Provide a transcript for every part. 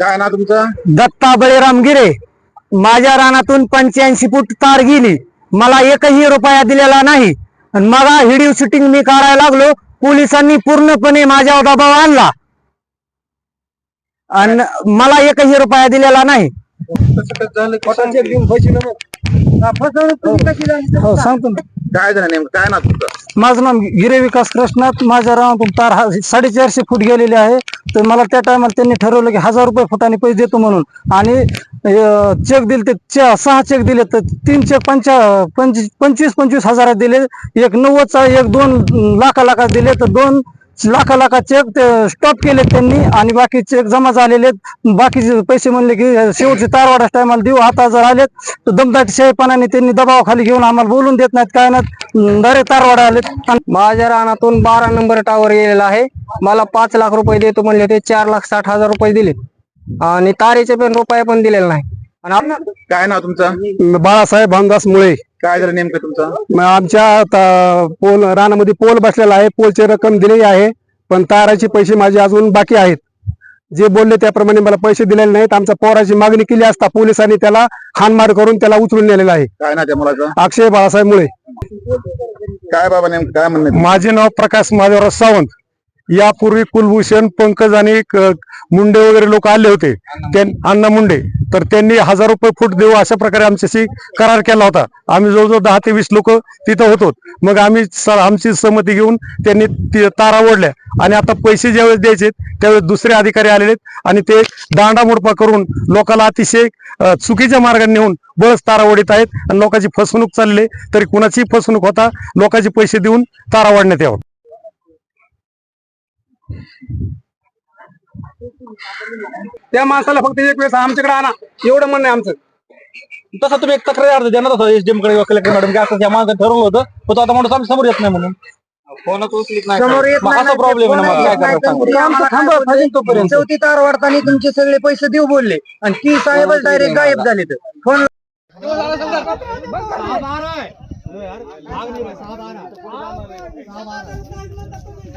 काय ना तुमचं? दत्ता बळीराम गिरे. माझ्या रानातून पंच्याऐंशी फूट तार गेली. मला एकही रुपया दिलेला नाही. आणि मला व्हिडिओ शूटिंग मी करायला लागलो. पोलिसांनी पूर्णपणे माझ्यावर दबाव आणला. आणि मला एकही रुपया दिलेला नाही. हो सांगतो ना. काय झालं नेमकं? काय ना तुमचं? माझं नाव गिरे विकास कृष्णात. माझ्या रानातून तार हा साडेचारशे फूट गेलेले आहे. तर मला त्या टायमाला त्यांनी ठरवलं की हजार रुपये फुटाने पैसे देतो म्हणून. आणि चेक दिले ते सहा चेक दिले तर तीन चेक पंचा पंचवीस पंचवीस पंचवीस दिले. एक नव्वदचा एक दोन लाखा लाखात दिले तर दोन लाखा लाखा चेक स्टॉप केले त्यांनी आणि बाकी चेक जमा झालेले. बाकीचे पैसे म्हणले की शेवटचे तारवाडा टायमाला देऊ आता जर आलेत तर दमदाटी शाहीपणाने त्यांनी दबावाखाली घेऊन आम्हाला बोलून देत नाहीत काय नाही डायरेक्ट तारवाडा आलेत. माझ्या रानातून बारा नंबर टावर गेलेला आहे. मला पाच लाख रुपये देतो म्हणले ते चार लाख साठ हजार रुपये दिले आणि तारेचे पण रुपये पण दिलेले नाही. काय ना तुमचं? बाळासाहेब भामदास मुळे. काय झालं नेमकं तुमचं? म आमच्या त- पोल रानामध्ये पोल बसलेला आहे. पोलची रक्कम दिलेली आहे. पण ताराचे पैसे माझे अजून बाकी आहेत. जे बोलले त्याप्रमाणे मला पैसे दिलेले नाहीत. आमच्या पोराची मागणी केली असता पोलिसांनी त्याला हानमार करून त्याला उचलून नेलेला आहे. काय ना त्या मुलाचं? अक्षय बाळासाहेब मुळे. काय बाबा नेमकं काय म्हणणं आहे? माझे नाव प्रकाश माधवराव सावंत. यापूर्वी कुलभूषण पंकज आणि मुंडे वगैरे लोक आले होते. त्यां- अण्णा मुंडे. तर त्यांनी हजार रुपये फूट देऊ अशा प्रकारे आमच्याशी करार केला होता. आम्ही जवळजवळ दहा ते वीस लोक तिथं होतो. मग आम्ही आमची सहमती घेऊन त्यांनी ती तारा ओढल्या. आणि आता पैसे ज्यावेळेस द्यायचे त्यावेळेस दुसरे अधिकारी आलेले आहेत. आणि ते दांडामुडपा करून लोकांना अतिशय चुकीच्या मार्गाने नेऊन बळच तारा ओढत आहेत. आणि लोकांची फसवणूक चालली तरी कुणाची फसवणूक होता लोकांचे पैसे देऊन तारा वाढण्यात यावं. त्या माणसाला फक्त एक वेळेस आमच्याकडे आणा एवढं म्हणणं आमचं तसं तुम्ही एक तक्रार अर्ज द्या ना तसं एसडीएमकडे कलेक्टर मॅडम की असं त्या माणसाने ठरवलं होतं पण तो आता माणूस आमच्यासमोर येत नाही म्हणून फोनच उचलीत नाही समोर येत मग नाही असा प्रॉब्लेम आहे ना मग काय नाही तर करायचं ते आम्हाला थांबा, काय थांबा तोपर्यंत. चौथी तार वाढताना तुमचे सगळे पैसे देऊ बोलले आणि ती साहेब डायरेक्ट गायब झाले तर फोन यार भाग नाही भाई साहब आ रहा साहब आ रहा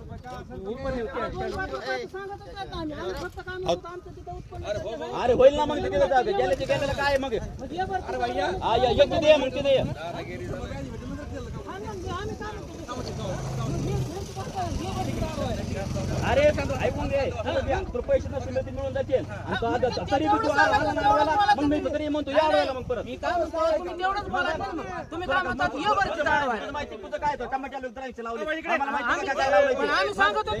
अरे होईल ना मग तिथे दे. गेल्याचे गेल्याला काय आहे मग हा, ये, मग तिथे ये. अरे सांगतो ऐकून घे. तुला पैसे नसतील ते मिळून जातील. तो तरी तू आला, मग मी तरी म्हणतो या वेळेला मग परत. तुम्ही काय म्हणतात ये बरं तिथं अडवाय. तुला माहिती तुझं काय तर टमाट्याला आम्हाला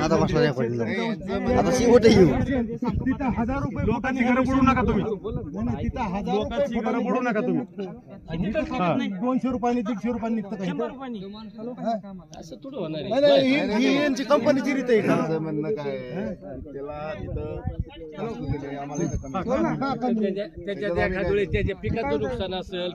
आता बसला आता शेवट येऊ लोकांची घरं बुडू नका तुम्ही. लोकांची घरं बुडू नका तुम्ही. दोनशे रुपयांनी दीडशे रुपयांनी निघतं काही. नाही, नाही, ही- ही यांची कंपनीची रीत आहे. का? म्हणणं काय आहे? त्याला इथं आम्हाला इथं कमी त्याच्या त्याच्या पिकाचं नुकसान असेल